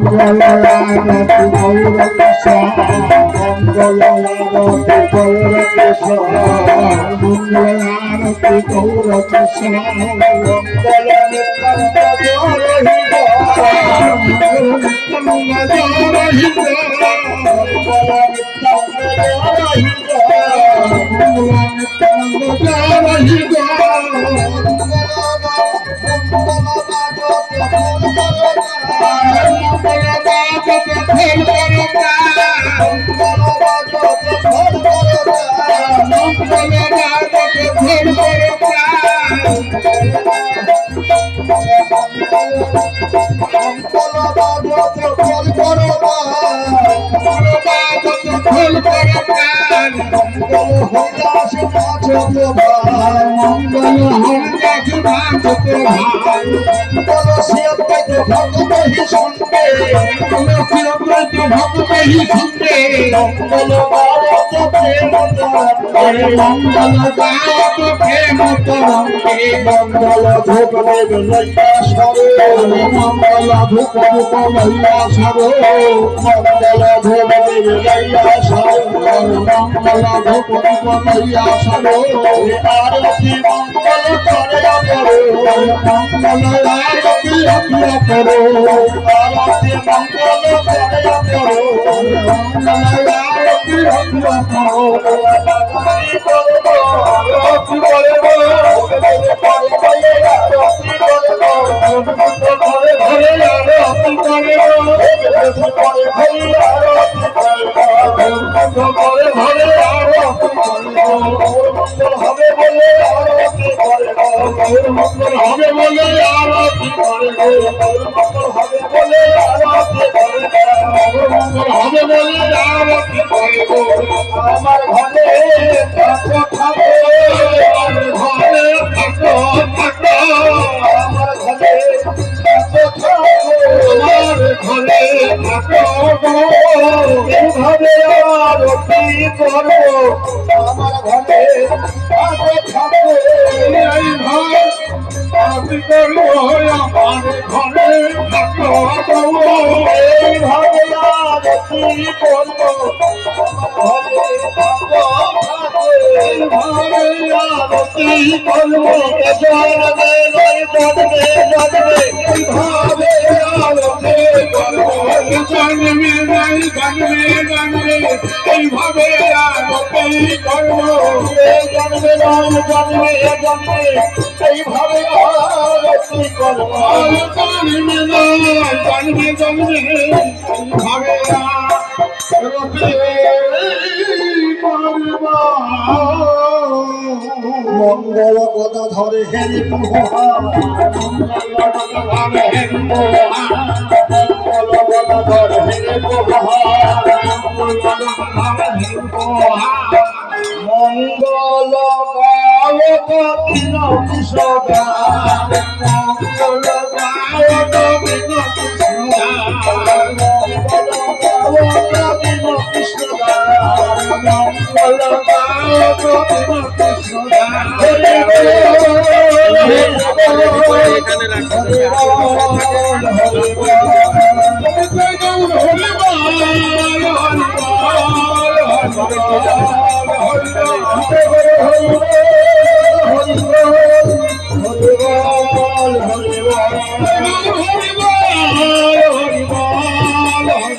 মঙ্গলারতি গৌরকৃষ্ণ মঙ্গলারতি গৌরকৃষ্ণ মঙ্গলারতি গৌরকৃষ্ণ মঙ্গল নিত্যান্ত মঙ্গল হরিদাস নাচত ভাই ভগত হি অদ্বৈত ভগত হি সঙ্গে মঙ্গল গায়ক প্রেম মঙ্গল মঙ্গল মঙ্গল করো আরতি মঙ্গল করো আরতি আপিয়া করো আরতি করো আরতি করে করো আরতি করে আরতি করে ঘরে ঘরে আরতি করে ঘরে ঘরে আরতি করে ঘরে ঘরে আরতি করে মঙ্গল হবে বলে আরতি করে মঙ্গল হবে বলে আরতি করে মঙ্গল হবে বলে আরতি করে মঙ্গল হবে বলে আরতি করে আমার ঘরে থাকো থাকো আমার ঘরে থাকো থাকো আমার ঘরে থাকো থাকো আমার ঘরে থাকো এভাবে আরতি করো আমার ঘরে থাকো। এইভাবে জন্মে জন্মে জন্মে এইভাবে জন্মে জন্মে আরতি মঙ্গল গদা ধরে হেরি মহা মঙ্গল গদা ধরে মহা মঙ্গল গায়ক